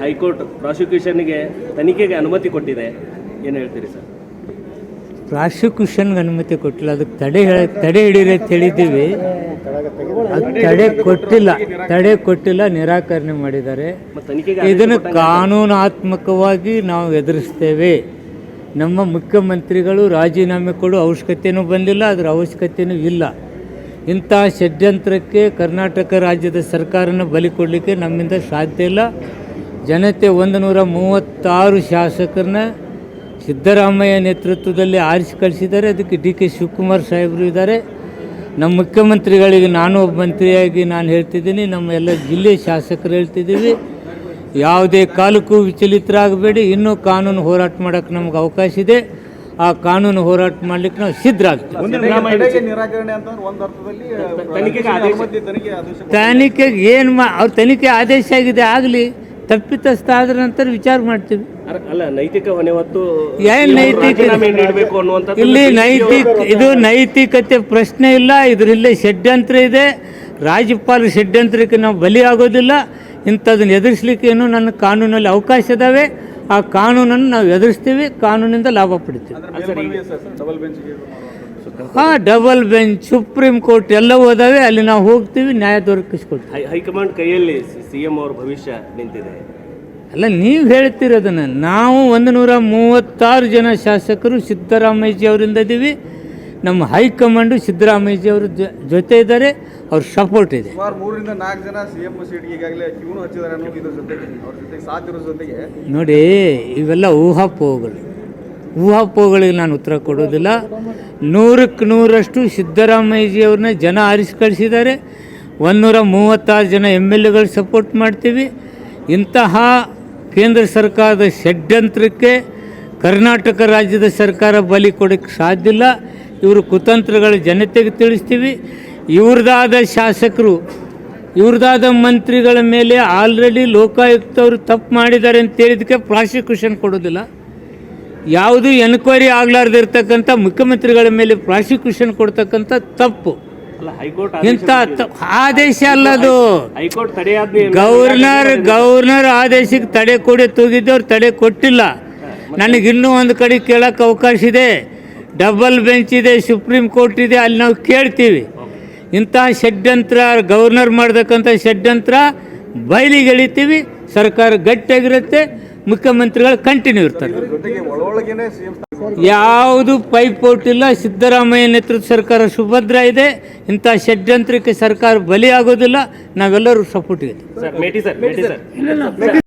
High court ಪ್ರಾಸಿಕ್ಯೂಷನ್ಗೆ ತನಿಖೆಗೆ ಅನುಮತಿ ಕೊಟ್ಟಿದೆ. ಏನು ಹೇಳ್ತೀರಿ ಸರ್? ಪ್ರಾಸಿಕ್ಯೂಷನ್ಗೆ ಅನುಮತಿ ಕೊಟ್ಟಿಲ್ಲ. ಅದಕ್ಕೆ ತಡೆ ಹೇಳ- ತಡೆ ಹಿಡೀರಿ ಅಂತ ಹೇಳಿದ್ದೀವಿ. ಅದು ತಡೆ ಕೊಟ್ಟಿಲ್ಲ. ತಡೆ ಕೊಟ್ಟಿಲ್ಲ ನಿರಾಕರಣೆ ಮಾಡಿದ್ದಾರೆ. ಇದನ್ನು ಕಾನೂನಾತ್ಮಕವಾಗಿ ನಾವು ಎದುರಿಸ್ತೇವೆ. ನಮ್ಮ ಮುಖ್ಯಮಂತ್ರಿಗಳು ರಾಜೀನಾಮೆ ಕೊಡೋ ಅವಶ್ಯಕತೆಯೂ ಬಂದಿಲ್ಲ ಅದರ ಅವಶ್ಯಕತೆಯೂ ಇಲ್ಲ. ಇಂಥ ಷಡ್ಯಂತ್ರಕ್ಕೆ ಕರ್ನಾಟಕ ರಾಜ್ಯದ ಸರ್ಕಾರನ ಬಲಿ ಕೊಡಲಿಕ್ಕೆ ನಮ್ಮಿಂದ ಸಾಧ್ಯ ಇಲ್ಲ. ಜನತೆ ಒಂದು ನೂರ ಮೂವತ್ತಾರು ಶಾಸಕರನ್ನ ಸಿದ್ದರಾಮಯ್ಯ ನೇತೃತ್ವದಲ್ಲಿ ಆರಿಸಿ ಕಳಿಸಿದ್ದಾರೆ. ಅದಕ್ಕೆ ಡಿ ಕೆ ಶಿವಕುಮಾರ್ ಸಾಹೇಬರು ಇದ್ದಾರೆ. ನಮ್ಮ ಮುಖ್ಯಮಂತ್ರಿಗಳಿಗೆ ನಾನು ಒಬ್ಬ ಮಂತ್ರಿಯಾಗಿ ನಾನು ಹೇಳ್ತಿದ್ದೀನಿ. ನಮ್ಮ ಎಲ್ಲ ಜಿಲ್ಲೆ ಶಾಸಕರು ಹೇಳ್ತಿದ್ದೀವಿ. ಯಾವುದೇ ಕಾಲಕ್ಕೂ ವಿಚಲಿತರಾಗಬೇಡಿ. ಇನ್ನೂ ಕಾನೂನು ಹೋರಾಟ ಮಾಡೋಕ್ಕೆ ನಮ್ಗೆ ಅವಕಾಶ ಇದೆ. ಆ ಕಾನೂನು ಹೋರಾಟ ಮಾಡಲಿಕ್ಕೆ ನಾವು ಸಿದ್ಧರಾಗ್ತೀವಿ. ತನಿಖೆಗೆ ಏನು ಮಾ ಅವ್ರ ತನಿಖೆ ಆದೇಶ ಆಗಿದೆ ಆಗಲಿ. ತಪ್ಪಿತಸ್ಥ ಆದ ನಂತರ ವಿಚಾರ ಮಾಡ್ತೀವಿ ಅಲ್ಲ ನೈತಿಕ ಹೊಣೆ ಹೊತ್ತು ಏನ್ ನೈತಿಕ ನೀಡಬೇಕು ಇಲ್ಲಿ ನೈತಿಕ ಇದು ನೈತಿಕತೆ ಪ್ರಶ್ನೆ ಇಲ್ಲ ಇದರಲ್ಲಿ ಷಡ್ಯಂತ್ರ ಇದೆ ರಾಜ್ಯಪಾಲ ಷಡ್ಯಂತ್ರಕ್ಕೆ ನಾವು ಬಲಿ ಆಗೋದಿಲ್ಲ ಇಂಥದನ್ನು ಎದುರಿಸ್ಲಿಕ್ಕೆ ಏನು ನನ್ನ ಕಾನೂನಲ್ಲಿ ಅವಕಾಶ ಇದಾವೆ ಆ ಕಾನೂನನ್ನು ನಾವು ಎದುರಿಸ್ತೀವಿ ಕಾನೂನಿಂದ ಲಾಭ ಪಡಿತೀವಿ ಹಾಂ ಡಬಲ್ ಬೆಂಚ್ ಸುಪ್ರೀಂ ಕೋರ್ಟ್ ಎಲ್ಲ ಅದಾವೆ. ಅಲ್ಲಿ ನಾವು ಹೋಗ್ತೀವಿ ನ್ಯಾಯ ದೊರಕಿಸ್ಕೊಡ್ತೀವಿ. ಹೈ- ಹೈಕಮಾಂಡ್ ಕೈಯಲ್ಲಿ ಸಿ ಎಂ ಅವ್ರ ಭವಿಷ್ಯ ನಿಂತಿದೆ. ಅಲ್ಲ ನೀವು ಹೇಳ್ತಿರೋದನ್ನು ನಾವು ಒಂದು ನೂರ ಮೂವತ್ತಾರು ಜನ ಶಾಸಕರು ಸಿದ್ದರಾಮಯ್ಯಜಿ ಅವರಿಂದ ಇದ್ದೀವಿ ನಮ್ಮ ಹೈಕಮಾಂಡು ಸಿದ್ದರಾಮಯ್ಯಜಿ ಅವ್ರ ಜೊ- ಜೊತೆ ಇದ್ದಾರೆ ಅವ್ರ ಸಪೋರ್ಟ್ ಇದೆ. ಸುಮಾರು ಮೂರರಿಂದ ನಾಲ್ಕು ಜನ ಸಿಎಂ ಸೀಟ್ಗೆ ಈಗಾಗಲೇ ಕ್ಯೂನು ಹಚ್ಚಿದ್ದಾರೆ ಅನ್ನೋದು ಇದ್ರ ಜೊತೆಗೆ ಅವ್ರ ಜೊತೆಗೆ ಸಾಥ್ ಇರೋ ಜೊತೆಗೆ. ನೋಡಿ ಇವೆಲ್ಲ ಊಹಾಪೋಹಗಳು. ಊಹಾಪೋಹಗಳಿಗೆ ನಾನು ಉತ್ತರ ಕೊಡೋದಿಲ್ಲ ನೂರಕ್ಕೆ ನೂರಷ್ಟು ಸಿದ್ದರಾಮಯ್ಯಜಿಯವ್ರನ್ನ ಜನ ಆರಿಸಿ ಕಳಿಸಿದ್ದಾರೆ. ಒಂದೂರ ಮೂವತ್ತಾರು ಜನ ಎಂ ಎಲ್ ಎಗಳು ಸಪೋರ್ಟ್ ಮಾಡ್ತೀವಿ. ಇಂತಹ ಕೇಂದ್ರ ಸರ್ಕಾರದ ಷಡ್ಯಂತ್ರಕ್ಕೆ ಕರ್ನಾಟಕ ರಾಜ್ಯದ ಸರ್ಕಾರ ಬಲಿ ಕೊಡೋಕ್ಕೆ ಸಾಧ್ಯ ಇಲ್ಲ. ಇವರು ಕುತಂತ್ರಗಳ ಜನತೆಗೆ ತಿಳಿಸ್ತೀವಿ. ಇವ್ರದಾದ ಶಾಸಕರು, ಇವ್ರದಾದ ಮಂತ್ರಿಗಳ ಮೇಲೆ ಆಲ್ರೆಡಿ ಲೋಕಾಯುಕ್ತವರು ತಪ್ಪು ಮಾಡಿದ್ದಾರೆ ಅಂತ ಹೇಳಿದಕ್ಕೆ ಪ್ರಾಸಿಕ್ಯೂಷನ್ ಕೊಡೋದಿಲ್ಲ ಯಾವುದು ಎನ್ಕ್ವೈರಿ ಆಗ್ಲಾರ್ದಿರ್ತಕ್ಕಂಥ ಮುಖ್ಯಮಂತ್ರಿಗಳ ಮೇಲೆ ಪ್ರಾಸಿಕ್ಯೂಷನ್ ಕೊಡ್ತಕ್ಕಂಥ ತಪ್ಪು. ಇಂಥ ಆದೇಶ ಅಲ್ಲ ಅದು. ಗವರ್ನರ್ ಗವರ್ನರ್ ಆದೇಶಕ್ಕೆ ತಡೆ ಕೊಡಿ ತೂಗಿದ್ದವ್ರು ತಡೆ ಕೊಟ್ಟಿಲ್ಲ. ನನಗಿನ್ನೂ ಒಂದು ಕಡೆ ಕೇಳೋಕ್ಕೆ ಅವಕಾಶ ಇದೆ. ಡಬಲ್ ಬೆಂಚ್ ಇದೆ ಸುಪ್ರೀಂ ಕೋರ್ಟ್ ಇದೆ ಅಲ್ಲಿ ನಾವು ಕೇಳ್ತೀವಿ. ಇಂತಹ ಷಡ್ಯಂತ್ರ ಗವರ್ನರ್ ಮಾಡ್ತಕ್ಕಂಥ ಷಡ್ಯಂತ್ರ ಬಯಲಿಗೆ ಎಳಿತೀವಿ ಸರ್ಕಾರ ಗಟ್ಟಿಯಾಗಿರುತ್ತೆ. ಮುಖ್ಯಮಂತ್ರಿಗಳು ಕಂಟಿನ್ಯೂ ಇರ್ತಾರೆ. ಯಾವುದು ಪೈಪ್ ಪೈಪೋಟಿ ಇಲ್ಲ ಸಿದ್ದರಾಮಯ್ಯ ನೇತೃತ್ವ ಸರ್ಕಾರ ಸುಭದ್ರ ಇದೆ ಇಂಥ ಷಡ್ಯಂತ್ರಕ್ಕೆ ಸರ್ಕಾರ ಬಲಿಯಾಗೋದಿಲ್ಲ ನಾವೆಲ್ಲರೂ ಸಪೋರ್ಟ್ ಇದೆ